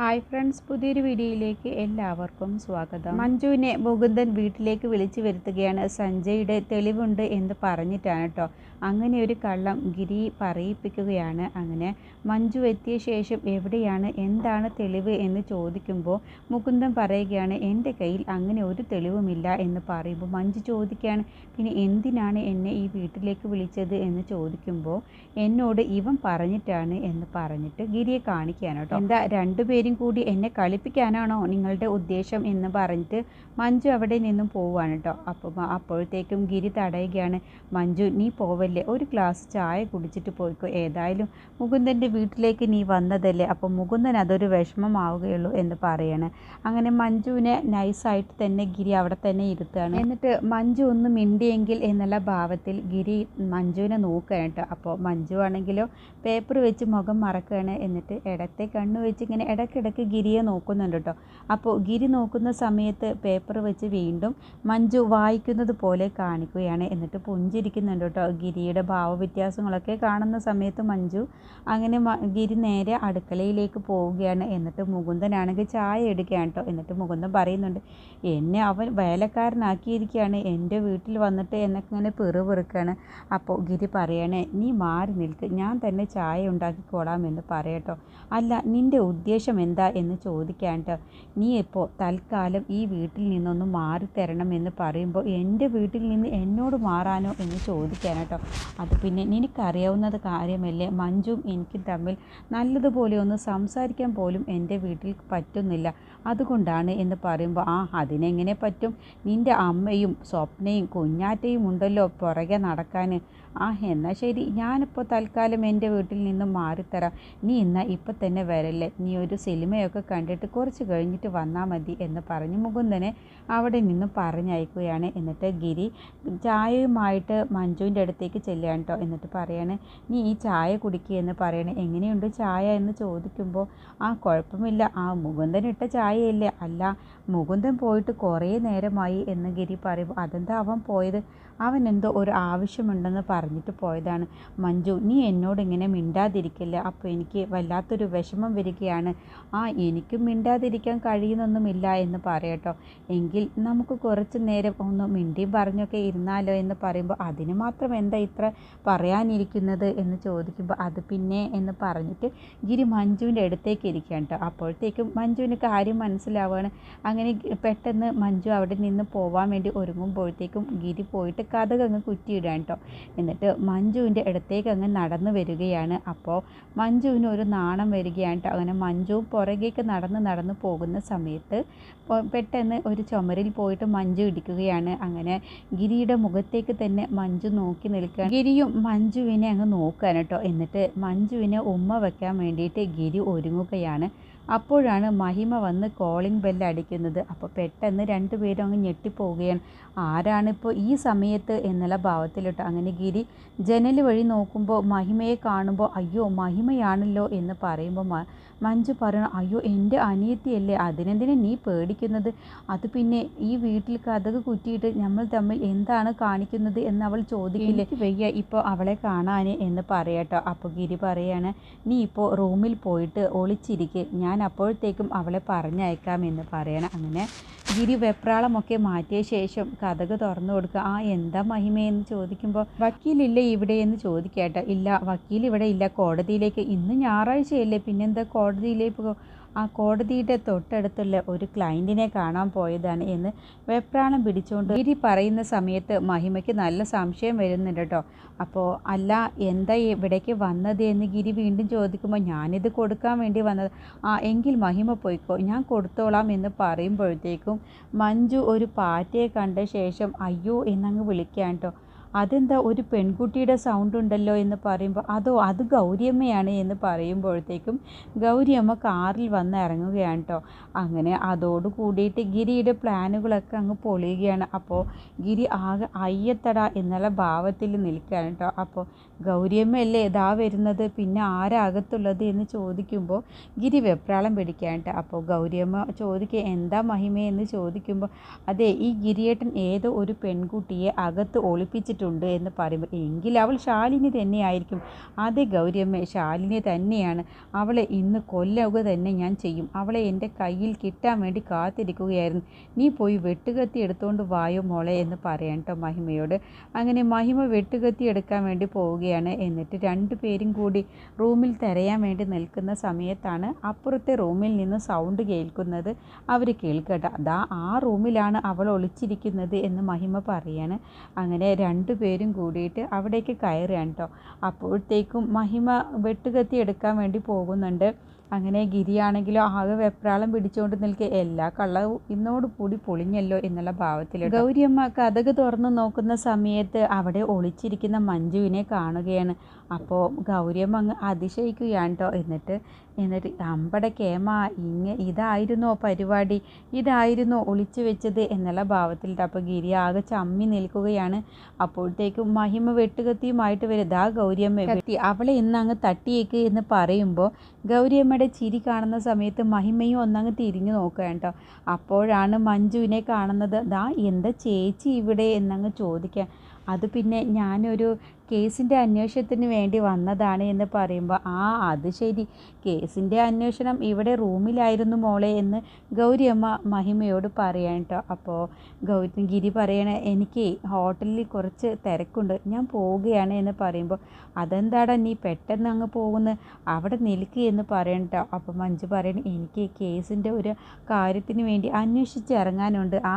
Hi friends പുതിയൊരു വീഡിയോയിലേക്ക് എല്ലാവർക്കും സ്വാഗതം. മഞ്ജുവിനെ മുകുന്ദൻ വീട്ടിലേക്ക് വിളിച്ചു വരുത്തുകയാണ്. സഞ്ജയുടെ തെളിവുണ്ട് എന്ന് പറഞ്ഞിട്ടാണ് കേട്ടോ അങ്ങനെ ഒരു കള്ളം ഗിരി പറയിപ്പിക്കുകയാണ്. അങ്ങനെ മഞ്ജു എത്തിയ ശേഷം എവിടെയാണ് എന്താണ് തെളിവ് എന്ന് ചോദിക്കുമ്പോൾ മുകുന്ദൻ പറയുകയാണ് എന്റെ കയ്യിൽ അങ്ങനെ ഒരു തെളിവുമില്ല എന്ന് പറയുമ്പോൾ മഞ്ജു ചോദിക്കുകയാണ് പിന്നെ എന്തിനാണ് എന്നെ ഈ വീട്ടിലേക്ക് വിളിച്ചത്? എന്ന് ചോദിക്കുമ്പോൾ എന്നോട് ഇവൻ പറഞ്ഞിട്ടാണ് എന്ന് പറഞ്ഞിട്ട് ഗിരിയെ കാണിക്കുകയാണ് കേട്ടോ. എന്താ രണ്ടുപേരും കൂടി എന്നെ കളിപ്പിക്കാനാണോ നിങ്ങളുടെ ഉദ്ദേശം എന്ന് പറഞ്ഞിട്ട് മഞ്ജു അവിടെ നിന്നും പോവുകയാണ് കേട്ടോ. അപ്പോൾ അപ്പോഴത്തേക്കും ഗിരി തടയുകയാണ് മഞ്ജു നീ പോവല്ലേ ഒരു ഗ്ലാസ് ചായ കുടിച്ചിട്ട് പോയിക്കോ. ഏതായാലും മുകുന്ദന്റെ വീട്ടിലേക്ക് നീ വന്നതല്ലേ? അപ്പോൾ മുകുന്ദൻ അതൊരു വിഷമമാവുകയുള്ളൂ എന്ന് പറയാണ്. അങ്ങനെ മഞ്ജുവിനെ നൈസായിട്ട് തന്നെ ഗിരി അവിടെ തന്നെ ഇരുത്തുകയാണ്. എന്നിട്ട് മഞ്ജു ഒന്ന് മിണ്ടിയെങ്കിൽ എന്നുള്ള ഭാവത്തിൽ ഗിരി മഞ്ജുവിനെ നോക്കുകയാണ് കേട്ടോ. അപ്പോൾ മഞ്ജു ആണെങ്കിലോ പേപ്പർ വെച്ച് മുഖം മറക്കുകയാണ്. എന്നിട്ട് ഇടത്തെ കണ്ണ് വെച്ച് ഇങ്ങനെ ഇടയ്ക്കിടയ്ക്ക് ഗിരിയെ നോക്കുന്നുണ്ട് കേട്ടോ. അപ്പോൾ ഗിരി നോക്കുന്ന സമയത്ത് പേപ്പർ വെച്ച് വീണ്ടും മഞ്ജു വായിക്കുന്നത് പോലെ കാണിക്കുകയാണ്. എന്നിട്ട് പുഞ്ചിരിക്കുന്നുണ്ട് കേട്ടോ ഗിരിയുടെ ഭാവവ്യത്യാസങ്ങളൊക്കെ കാണുന്ന സമയത്ത് മഞ്ജു അങ്ങനെ ഗിരി നേരെ അടുക്കളയിലേക്ക് പോവുകയാണ്. എന്നിട്ട് മുകുന്ദനാണെങ്കിൽ ചായ എടുക്കുകയാണ് കേട്ടോ എന്നിട്ട് മുകുന്ദൻ പറയുന്നുണ്ട് എന്നെ അവൻ വേലക്കാരനാക്കിയിരിക്കുകയാണ്. എന്റെ വീട്ടിൽ വന്നിട്ട് എന്നൊക്കെ ഇങ്ങനെ പിറുപിറുക്കാണ്. അപ്പോൾ ഗിരി പറയണേ നീ മാറി നിൽക്ക്. ഞാൻ തന്നെ ചായ ഉണ്ടാക്കിക്കോളാം എന്ന് പറയട്ടോ അല്ല നിന്റെ ഉദ്ദേശം എന്താ? എന്ന് ചോദിക്കാൻ കേട്ടോ നീ ഇപ്പോൾ തൽക്കാലം ഈ വീട്ടിൽ നിന്നൊന്ന് മാറിത്തരണം എന്ന് പറയുമ്പോൾ എന്റെ വീട്ടിൽ നിന്ന് എന്നോട് മാറാനോ? എന്ന് ചോദിക്കാൻ അത് പിന്നെ നിനക്കറിയാവുന്നത് കാര്യമല്ലേ? മഞ്ജുവും എനിക്കും തമ്മിൽ നല്ലതുപോലെ ഒന്ന് സംസാരിക്കാൻ പോലും എന്റെ വീട്ടിൽ പറ്റുന്നില്ല. അതുകൊണ്ടാണ് എന്ന് പറയുമ്പോൾ ആ അതിനെങ്ങനെ പറ്റും? നിന്റെ അമ്മയും സ്വപ്നയും കുഞ്ഞാറ്റയും ഉണ്ടല്ലോ പുറകെ നടക്കാൻ ആ എന്നാൽ ശരി. ഞാനിപ്പോൾ തൽക്കാലം എന്റെ വീട്ടിൽ നിന്നും മാറിത്തരാം. നീ എന്നാൽ ഇപ്പം തന്നെ വരല്ലേ? നീ ഒരു സിനിമയൊക്കെ കണ്ടിട്ട് കുറച്ച് കഴിഞ്ഞിട്ട് വന്നാൽ മതി എന്ന് പറഞ്ഞ് മുകുന്ദനെ അവിടെ നിന്നും പറഞ്ഞയക്കുകയാണ്. എന്നിട്ട് ഗിരി ചായയുമായിട്ട് മഞ്ജുവിന്റെ അടുത്തേക്ക് ചെല്ലുകയാണ് കേട്ടോ എന്നിട്ട് പറയാണ് നീ ഈ ചായ കുടിക്കുക എന്ന് പറയണേ. എങ്ങനെയുണ്ട് ചായ? എന്ന് ചോദിക്കുമ്പോൾ ആ കുഴപ്പമില്ല. ആ മുകുന്ദൻ ഇട്ട ചായയല്ലേ? അല്ല മുകുന്ദൻ പോയിട്ട് കുറേ നേരമായി എന്ന് ഗിരി പറയുമ്പോൾ അതെന്താ അവൻ പോയത്? അവൻ എന്തോ ഒരു ആവശ്യമുണ്ടെന്ന് പറഞ്ഞിട്ട് പോയതാണ്. മഞ്ജു നീ എന്നോട് ഇങ്ങനെ മിണ്ടാതിരിക്കില്ല? അപ്പോൾ എനിക്ക് വല്ലാത്തൊരു വിഷമം വരികയാണ്. ആ എനിക്കും മിണ്ടാതിരിക്കാൻ കഴിയുന്നൊന്നുമില്ല എന്ന് പറയട്ടോ. എങ്കിൽ നമുക്ക് കുറച്ച് നേരം ഒന്ന് മിണ്ടിയും പറഞ്ഞൊക്കെ ഇരുന്നാലോ എന്ന് പറയുമ്പോൾ അതിന് മാത്രം എന്താ ഇത്ര പറയാനിരിക്കുന്നത്? എന്ന് ചോദിക്കുമ്പോൾ അത് പിന്നെ എന്ന് പറഞ്ഞിട്ട് ഗിരി മഞ്ജുവിന്റെ അടുത്തേക്ക് ഇരിക്കുകയാണ് കേട്ടോ. അപ്പോഴത്തേക്കും മഞ്ജുവിന് കാര്യം മനസ്സിലാവുകയാണ്. അങ്ങനെ പെട്ടെന്ന് മഞ്ജു അവിടെ നിന്ന് പോവാൻ വേണ്ടി ഒരുങ്ങുമ്പോഴത്തേക്കും ഗിരി പോയിട്ട് കഥക് അങ്ങ് കുറ്റിയിടാൻ കേട്ടോ. എന്നിട്ട് മഞ്ജുവിന്റെ അടുത്തേക്ക് അങ്ങ് നടന്നു വരികയാണ്. അപ്പോൾ മഞ്ജുവിന് ഒരു നാണം വരികയാണ് കേട്ടോ. അങ്ങനെ മഞ്ജു പുറകേക്ക് നടന്ന് നടന്ന് പോകുന്ന സമയത്ത് പെട്ടെന്ന് ഒരു ചുമരിൽ പോയിട്ട് മഞ്ജു ഇടിക്കുകയാണ്. അങ്ങനെ ഗിരിയുടെ മുഖത്തേക്ക് തന്നെ മഞ്ജു നോക്കി നിൽക്കുകയാണ്. ഗിരിയും മഞ്ജുവിനെ അങ്ങ് നോക്കുകയാണ് കേട്ടോ. എന്നിട്ട് മഞ്ജുവിനെ ഉമ്മ വയ്ക്കാൻ വേണ്ടിയിട്ട് ഗിരി ഒരുങ്ങുകയാണ്. അപ്പോഴാണ് മഹിമ വന്ന് കോളിംഗ് ബെല്ല് അടിക്കുന്നത്. അപ്പോൾ പെട്ടെന്ന് രണ്ടുപേരും അങ്ങ് ഞെട്ടിപ്പോവുകയാണ്. ആരാണിപ്പോൾ ഈ സമയത്ത് എന്നുള്ള ഭാവത്തിലിട്ട്. അങ്ങനെ ഗിരി ജനൽ വഴി നോക്കുമ്പോൾ മഹിമയെ കാണുമ്പോൾ അയ്യോ മഹിമയാണല്ലോ എന്ന് പറയുമ്പോൾ മഞ്ജു പറയണം അയ്യോ എന്റെ അനിയത്തിയല്ലേ അതിനെന്തിനെ നീ പേടിക്കുന്നത്? അത് പിന്നെ ഈ വീട്ടിൽ കഥക് കുറ്റിയിട്ട് നമ്മൾ തമ്മിൽ എന്താണ് കാണിക്കുന്നത് എന്ന് അവൾ ചോദിക്കില്ലേ? "എനിക്ക് വയ്യ ഇപ്പോൾ അവളെ കാണാൻ എന്ന് പറയട്ടോ അപ്പോൾ ഗിരി പറയാണ് നീ ഇപ്പോൾ റൂമിൽ പോയിട്ട് ഒളിച്ചിരിക്കെ. ഞാൻ അപ്പോഴത്തേക്കും അവളെ പറഞ്ഞയക്കാം എന്ന് പറയണം. അങ്ങനെ ഗിരി വെപ്രാളമൊക്കെ മാറ്റിയ ശേഷം കഥക് തുറന്നു കൊടുക്കുക. ആ എന്താ മഹിമയെന്ന് ചോദിക്കുമ്പോൾ വക്കീലില്ല ഇവിടെ? എന്ന് ചോദിക്കട്ടെ. ഇല്ല വക്കീൽ ഇവിടെ ഇല്ല. കോടതിയിലേക്ക് ഇന്ന് ഞായറാഴ്ചയല്ലേ. പിന്നെന്താ കോടതിയിലേക്ക് ആ കോടതിയുടെ തൊട്ടടുത്തുള്ള ഒരു ക്ലയന്റിനെ കാണാൻ പോയതാണ് എന്ന് വെപ്രാണം പിടിച്ചുകൊണ്ട് ഗിരി പറയുന്ന സമയത്ത് മഹിമയ്ക്ക് നല്ല സംശയം വരുന്നുണ്ട് കേട്ടോ. അപ്പോൾ അല്ല എന്താ ഇവിടേക്ക് വന്നത്? എന്ന് ഗിരി വീണ്ടും ചോദിക്കുമ്പോൾ ഞാനിത് കൊടുക്കാൻ വേണ്ടി വന്നത്. ആ എങ്കിൽ മഹിമ പോയിക്കോ. ഞാൻ കൊടുത്തോളാം എന്ന് പറയുമ്പോഴത്തേക്കും മഞ്ജു ഒരു പാറ്റയെ കണ്ട ശേഷം അയ്യോ എന്നങ്ങ് വിളിക്കാൻ കേട്ടോ. അതെന്താ ഒരു പെൺകുട്ടിയുടെ സൗണ്ട് ഉണ്ടല്ലോ എന്ന് പറയുമ്പോൾ അതോ അത് ഗൗരിയമ്മയാണ് എന്ന് പറയുമ്പോഴത്തേക്കും ഗൗരിയമ്മ കാറിൽ വന്ന് ഇറങ്ങുകയാണ് കേട്ടോ അങ്ങനെ അതോട് കൂടിയിട്ട് ഗിരിയുടെ പ്ലാനുകളൊക്കെ അങ്ങ് പൊളിയുകയാണ്. അപ്പോൾ ഗിരി ആകെ അയ്യത്തട എന്നുള്ള ഭാവത്തിൽ നിൽക്കുകയാണ് കേട്ടോ അപ്പോൾ ഗൗരിയമ്മയല്ലേ ഇതാ വരുന്നത്? പിന്നെ ആരാകത്തുള്ളത് എന്ന് ചോദിക്കുമ്പോൾ ഗിരി വെപ്രാളം പിടിക്കുകയാണ് കേട്ടോ അപ്പോൾ ഗൗരിയമ്മ ചോദിക്കുക എന്താ മഹിമയെന്ന് ചോദിക്കുമ്പോൾ അതെ ഈ ഗിരിയേട്ടൻ ഏതോ ഒരു പെൺകുട്ടിയെ അകത്ത് ഒളിപ്പിച്ചിട്ട് വിളിച്ചിട്ടുണ്ട് എന്ന് പറയുമ്പോൾ എങ്കിൽ അവൾ ശാലിനി തന്നെയായിരിക്കും. അതെ ഗൗരിയമ്മ ശാലിനി തന്നെയാണ്. അവളെ ഇന്ന് കൊല്ലുക തന്നെ ഞാൻ ചെയ്യും. അവളെ എന്റെ കയ്യിൽ കിട്ടാൻ വേണ്ടി കാത്തിരിക്കുകയായിരുന്നു. നീ പോയി വെട്ടുകത്തി എടുത്തുകൊണ്ട് വായോ മോളെ എന്ന് പറയാൻ കേട്ടോ മഹിമയോട്. അങ്ങനെ മഹിമ വെട്ടുകത്തി എടുക്കാൻ വേണ്ടി പോവുകയാണ്. എന്നിട്ട് രണ്ടു പേരും കൂടി റൂമിൽ തിരയാൻ വേണ്ടി നിൽക്കുന്ന സമയത്താണ് അപ്പുറത്തെ റൂമിൽ നിന്ന് സൗണ്ട് കേൾക്കുന്നത്. അവർ കേൾക്കട്ടെ. അതാ ആ റൂമിലാണ് അവൾ ഒളിച്ചിരിക്കുന്നത് എന്ന് മഹിമ പറയാണ്. അങ്ങനെ രണ്ടു പേരും കൂടിയിട്ട് അവിടേക്ക് കയറുകയാണ് കേട്ടോ അപ്പോഴത്തേക്കും മഹിമ വെട്ടുകത്തി എടുക്കാൻ വേണ്ടി പോകുന്നുണ്ട്. അങ്ങനെ ഗിരിയാണെങ്കിലോ ആകെ വെപ്രാളം പിടിച്ചുകൊണ്ട് നിൽക്കെ എല്ലാ കള്ളവും ഇന്നോട് കൂടി പൊളിഞ്ഞല്ലോ എന്നുള്ള ഭാവത്തിൽ ഗൗരിയമ്മ കഥക് തുറന്നു നോക്കുന്ന സമയത്ത് അവിടെ ഒളിച്ചിരിക്കുന്ന മഞ്ജുവിനെ കാണുകയാണ്. അപ്പോൾ ഗൗരിയമ്മ അങ്ങ് അതിശയിക്കുകയാണ് കേട്ടോ എന്നിട്ട് എന്നിട്ട് അമ്പടെ കേമ ഇങ്ങ ഇതായിരുന്നോ പരിപാടി? ഇതായിരുന്നോ ഒളിച്ചു വെച്ചത്? എന്നുള്ള ഭാവത്തിലിട്ട് അപ്പോൾ ഗിരി ആകെ ചമ്മി നിൽക്കുകയാണ്. അപ്പോഴത്തേക്കും മഹിമ വെട്ടുകത്തിയുമായിട്ട് വരും. ദാ ഗൗരിയമ്മ കത്തി അവളെ ഇന്ന് അങ്ങ് തട്ടിയേക്ക് എന്ന് പറയുമ്പോൾ ഗൗരിയമ്മയുടെ ചിരി കാണുന്ന സമയത്ത് മഹിമയും ഒന്നങ്ങ് തിരിഞ്ഞു നോക്കുകയാണ് കേട്ടോ അപ്പോഴാണ് മഞ്ജുവിനെ കാണുന്നത്. ദാ എന്താ ചേച്ചി ഇവിടെ എന്നങ്ങ് ചോദിക്കുക അത് പിന്നെ ഞാനൊരു കേസിന്റെ അന്വേഷണത്തിന് വേണ്ടി വന്നതാണ് എന്ന് പറയുമ്പോൾ ആ അത് ശരി. കേസിന്റെ അന്വേഷണം ഇവിടെ റൂമിലായിരുന്നു മോളെ എന്ന് ഗൗരിയമ്മ മഹിമയോട് പറയാൻ കേട്ടോ അപ്പോൾ ഗൗരി ഗിരി പറയണ എനിക്ക് ഹോട്ടലിൽ കുറച്ച് തിരക്കുണ്ട്. ഞാൻ പോവുകയാണ് എന്ന് പറയുമ്പോൾ അതെന്താടാ നീ പെട്ടെന്ന് അങ്ങ് പോകുന്നത് അവിടെ നിൽക്കുക എന്ന് പറയണം കേട്ടോ അപ്പോൾ മഞ്ജു പറയണ എനിക്ക് കേസിന്റെ ഒരു കാര്യത്തിന് വേണ്ടി അന്വേഷിച്ച് ഇറങ്ങാനുണ്ട്. ആ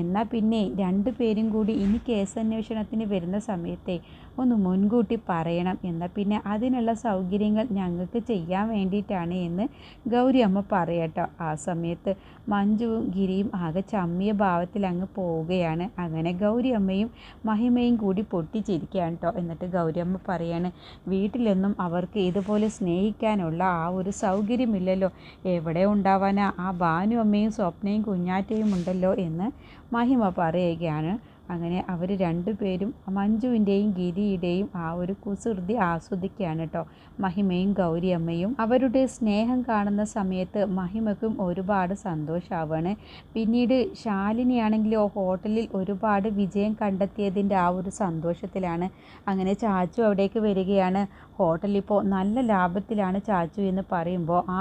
എന്നാൽ പിന്നെ രണ്ട് പേരും കൂടി ഇനി കേസ് അന്വേഷണത്തിന് വരുന്ന സമയത്തെ ഒന്ന് മുൻകൂട്ടി പറയണം എന്നാൽ പിന്നെ അതിനുള്ള സൗകര്യങ്ങൾ ഞങ്ങൾക്ക് ചെയ്യാൻ വേണ്ടിയിട്ടാണ് എന്ന് ഗൗരി അമ്മ പറയട്ടോ. ആ സമയത്ത് മഞ്ജുവും ഗിരിയും ആകെ ചമ്മിയ ഭാവത്തിൽ അങ്ങ് പോവുകയാണ്. അങ്ങനെ ഗൗരി അമ്മയും മഹിമയും കൂടി പൊട്ടിച്ചിരിക്കുകയാണ് കേട്ടോ എന്നിട്ട് ഗൗരി അമ്മ പറയാണ് വീട്ടിലൊന്നും അവർക്ക് ഇതുപോലെ സ്നേഹിക്കാനുള്ള ആ ഒരു സൗകര്യമില്ലല്ലോ. എവിടെ ഉണ്ടാവാനാ? ആ ഭാനു അമ്മയും സ്വപ്നയും കുഞ്ഞാറ്റയും ഉണ്ടല്ലോ എന്ന് മഹിമ പറയുകയാണ്. അങ്ങനെ അവർ രണ്ടുപേരും മഞ്ജുവിന്റെയും ഗിരിയുടെയും ആ ഒരു കുസൃതി ആസ്വദിക്കുകയാണ് കേട്ടോ. മഹിമയും ഗൗരിയമ്മയും. അവരുടെ സ്നേഹം കാണുന്ന സമയത്ത് മഹിമയ്ക്കും ഒരുപാട് സന്തോഷമാവാണ് പിന്നീട് ശാലിനിയാണെങ്കിലോ ഹോട്ടലിൽ ഒരുപാട് വിജയം കണ്ടെത്തിയതിന്റെ ആ ഒരു സന്തോഷത്തിലാണ്. അങ്ങനെ ചാച്ചു അവിടേക്ക് വരികയാണ്. ഹോട്ടലിപ്പോൾ നല്ല ലാഭത്തിലാണ് ചാച്ചു എന്ന് പറയുമ്പോൾ ആ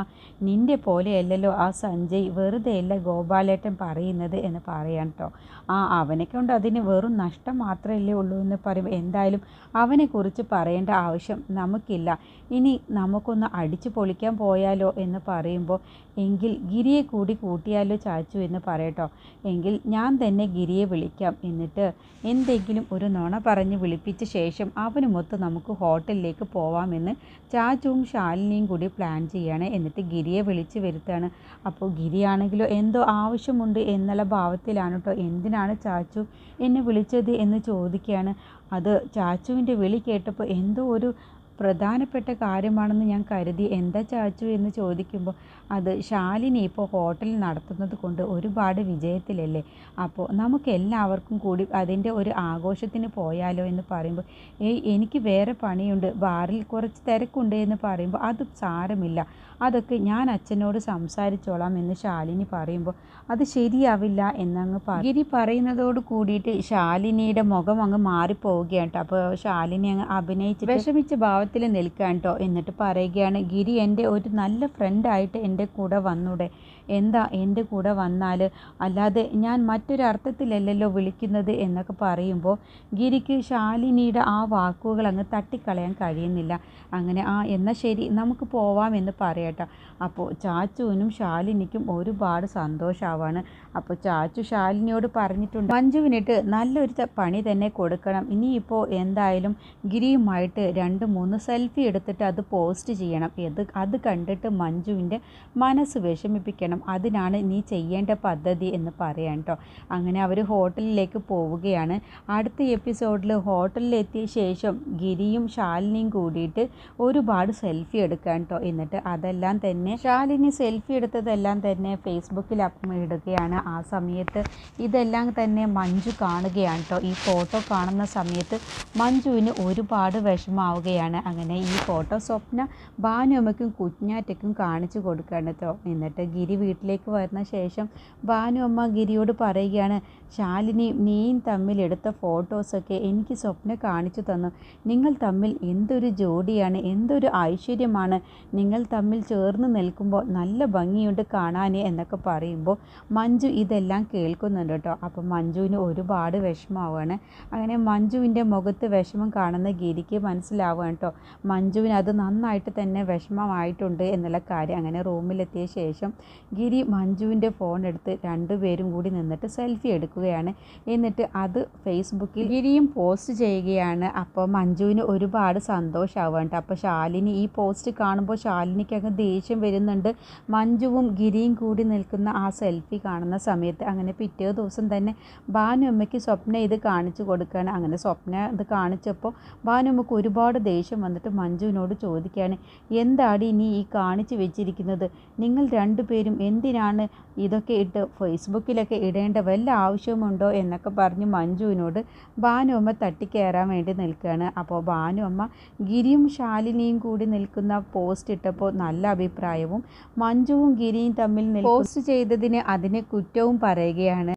നിന്റെ പോലെയല്ലല്ലോ ആ സഞ്ജയ് വെറുതെയല്ല ഗോപാലേട്ടൻ പറയുന്നത് എന്ന് പറയാൻ കേട്ടോ. ആ അവനെ കൊണ്ട് അതിന് വെറും നഷ്ടം മാത്രമല്ലേ ഉള്ളൂ എന്ന് പറയുമ്പോൾ എന്തായാലും അവനെക്കുറിച്ച് പറയേണ്ട ആവശ്യം നമുക്കില്ല. ഇനി നമുക്കൊന്ന് അടിച്ചു പൊളിക്കാൻ പോയാലോ എന്ന് പറയുമ്പോൾ എങ്കിൽ ഗിരിയെ കൂടി കൂട്ടിയാലോ ചാച്ചു എന്ന് പറയട്ടോ. എങ്കിൽ ഞാൻ തന്നെ ഗിരിയെ വിളിക്കാം എന്നിട്ട് എന്തെങ്കിലും ഒരു നുണ പറഞ്ഞ് വിളിപ്പിച്ച ശേഷം അവനുമൊത്ത് നമുക്ക് ഹോട്ടലിലേക്ക് പോവാമെന്ന് ചാച്ചുവും ശാലിനിയും കൂടി പ്ലാൻ ചെയ്യാണ് എന്നിട്ട് ഗിരിയെ വിളിച്ച് വരുത്താണ്. അപ്പോൾ ഗിരിയാണെങ്കിലോ എന്തോ ആവശ്യമുണ്ട് എന്നുള്ള ഭാവത്തിലാണ് കേട്ടോ എന്തിനാണ് ചാച്ചു എന്നെ വിളിച്ചത് എന്ന് ചോദിക്കുകയാണ്. അത് ചാച്ചുവിന്റെ വിളി കേട്ടപ്പോൾ എന്തോ ഒരു പ്രധാനപ്പെട്ട കാര്യമാണെന്ന് ഞാൻ കരുതി. എന്താ ചാച്ചു എന്ന് ചോദിക്കുമ്പോൾ അത് ശാലിനി ഇപ്പോൾ ഹോട്ടൽ നടത്തുന്നത് കൊണ്ട് ഒരുപാട് വിജയത്തിലല്ലേ? അപ്പോൾ നമുക്ക് എല്ലാവർക്കും കൂടി അതിന്റെ ഒരു ആഘോഷത്തിന് പോയാലോ എന്ന് പറയുമ്പോൾ ഏയ് എനിക്ക് വേറെ പണിയുണ്ട്. ബാറിൽ കുറച്ച് തിരക്കുണ്ട് എന്ന് പറയുമ്പോൾ അത് സാരമില്ല. അതൊക്കെ ഞാൻ അച്ഛനോട് സംസാരിച്ചോളാം എന്ന് ശാലിനി പറയുമ്പോൾ അത് ശരിയാവില്ല എന്നങ്ങ് ഗിരി പറയുന്നതോട് കൂടിയിട്ട് ശാലിനിയുടെ മുഖം അങ്ങ് മാറിപ്പോവുകയാണ് കേട്ടോ അപ്പോൾ ശാലിനി അങ്ങ് അഭിനയിച്ച് വിഷമിച്ച ഭാവത്തിൽ നിൽക്കാൻ കേട്ടോ എന്നിട്ട് പറയുകയാണ് ഗിരി എന്റെ ഒരു നല്ല ഫ്രണ്ടായിട്ട് എന്റെ കൂടെ വന്നൂടെ? എന്താ എന്റെ കൂടെ വന്നാൽ? അല്ലാതെ ഞാൻ മറ്റൊരു അർത്ഥത്തിലല്ലല്ലോ വിളിക്കുന്നത് എന്നൊക്കെ പറയുമ്പോൾ ഗിരിക്ക് ശാലിനിയുടെ ആ വാക്കുകൾ അങ്ങ് തട്ടിക്കളയാൻ കഴിയുന്നില്ല. അങ്ങനെ ആ എന്നാൽ ശരി നമുക്ക് പോവാം എന്ന് പറയട്ടോ. അപ്പോൾ ചാച്ചുവിനും ശാലിനിക്കും ഒരുപാട് സന്തോഷമാവാണ് അപ്പോൾ ചാച്ചു ശാലിനിയോട് പറഞ്ഞിട്ടുണ്ട് മഞ്ജുവിനിട്ട് നല്ലൊരു പണി തന്നെ കൊടുക്കണം. ഇനിയിപ്പോൾ എന്തായാലും ഗിരിയുമായിട്ട് രണ്ട് മൂന്ന് സെൽഫി എടുത്തിട്ട് അത് പോസ്റ്റ് ചെയ്യണം. അത് അത് കണ്ടിട്ട് മഞ്ജുവിന്റെ മനസ്സ് വിഷമിപ്പിക്കണം. അതിനാണ് നീ ചെയ്യേണ്ട പദ്ധതി എന്ന് പറയാൻ കേട്ടോ അങ്ങനെ അവർ ഹോട്ടലിലേക്ക് പോവുകയാണ്. അടുത്ത എപ്പിസോഡിൽ ഹോട്ടലിലെത്തിയ ശേഷം ഗിരിയും ശാലിനിയും കൂടിയിട്ട് ഒരുപാട് സെൽഫി എടുക്കാൻ കേട്ടോ എന്നിട്ട് അതെല്ലാം തന്നെ ശാലിനി സെൽഫി എടുത്തതെല്ലാം തന്നെ ഫേസ്ബുക്കിൽ ഇടുകയാണ്. ആ സമയത്ത് ഇതെല്ലാം തന്നെ മഞ്ജു കാണുകയാണ് കേട്ടോ ഈ ഫോട്ടോ കാണുന്ന സമയത്ത് മഞ്ജുവിന് ഒരുപാട് വിഷമാവുകയാണ് അങ്ങനെ ഈ ഫോട്ടോ സ്വപ്ന ഭാനുമ്മയ്ക്കും കുഞ്ഞാറ്റയ്ക്കും കാണിച്ചു കൊടുക്കുകയാണ്. പറയുകയാണ് കേട്ടോ. എന്നിട്ട് ഗിരി വീട്ടിലേക്ക് വരുന്ന ശേഷം ഭാനു അമ്മ ഗിരിയോട് പറയുകയാണ് ശാലിനി നീയും തമ്മിൽ എടുത്ത ഫോട്ടോസൊക്കെ എനിക്ക് സ്വപ്നം കാണിച്ചു തന്നു. നിങ്ങൾ തമ്മിൽ എന്തൊരു ജോഡിയാണ് എന്തൊരു ഐശ്വര്യമാണ്. നിങ്ങൾ തമ്മിൽ ചേർന്ന് നിൽക്കുമ്പോൾ നല്ല ഭംഗിയുണ്ട് കാണാൻ എന്നൊക്കെ പറയുമ്പോൾ മഞ്ജു ഇതെല്ലാം കേൾക്കുന്നുണ്ട് കേട്ടോ. അപ്പം മഞ്ജുവിന് ഒരുപാട് വിഷമമാവുകയാണ് അങ്ങനെ മഞ്ജുവിന്റെ മുഖത്ത് വിഷമം കാണുന്ന ഗിരിക്ക് മനസ്സിലാവുകയാണ് കേട്ടോ. മഞ്ജുവിന് അത് നന്നായിട്ട് തന്നെ വിഷമമായിട്ടുണ്ട് എന്നുള്ള കാര്യം അങ്ങനെ റൂമിലെത്തിയ ശേഷം ഗിരി മഞ്ജുവിന്റെ ഫോൺ എടുത്ത് രണ്ടുപേരും കൂടി നിന്നിട്ട് സെൽഫി എടുക്കുകയാണ്. എന്നിട്ട് അത് ഫേസ്ബുക്കിൽ ഗിരിയും പോസ്റ്റ് ചെയ്യുകയാണ്. അപ്പോൾ മഞ്ജുവിന് ഒരുപാട് സന്തോഷമാവുകയാണ് കേട്ടോ. അപ്പോൾ ശാലിനി ഈ പോസ്റ്റ് കാണുമ്പോൾ ശാലിനിക്കങ്ങ് ദേഷ്യം വരുന്നുണ്ട്. മഞ്ജുവും ഗിരിയും കൂടി നിൽക്കുന്ന ആ സെൽഫി കാണുന്ന സമയത്ത് അങ്ങനെ പിറ്റേ ദിവസം തന്നെ ഭാനുമ്മയ്ക്ക് സ്വപ്ന ഇത് കാണിച്ചു കൊടുക്കുകയാണ്. അങ്ങനെ സ്വപ്ന ഇത് കാണിച്ചപ്പോൾ ഭാനുമ്മക്ക് ഒരുപാട് ദേഷ്യം വന്നിട്ട് മഞ്ജുവിനോട് ചോദിക്കുകയാണ് എന്താണ് ഇനി ഈ കാണിച്ചു വെച്ചിരിക്കുന്നത്? നിങ്ങൾ രണ്ടുപേരും എന്തിനാണ് ഇതൊക്കെ ഇട്ട് ഫേസ്ബുക്കിലൊക്കെ ഇടേണ്ട വല്ല ആവശ്യമുണ്ടോ എന്നൊക്കെ പറഞ്ഞ് മഞ്ജുവിനോട് ഭാനുമ്മ തട്ടിക്കയറാൻ വേണ്ടി നിൽക്കുകയാണ്. അപ്പോൾ ഭാനുമ്മ ഗിരിയും ശാലിനിയും കൂടി നിൽക്കുന്ന പോസ്റ്റ് ഇട്ടപ്പോൾ നല്ല അഭിപ്രായവും മഞ്ജുവും ഗിരിയും തമ്മിൽ പോസ്റ്റ് ചെയ്തതിന് അതിനെ കുറ്റവും പറയുകയാണ്.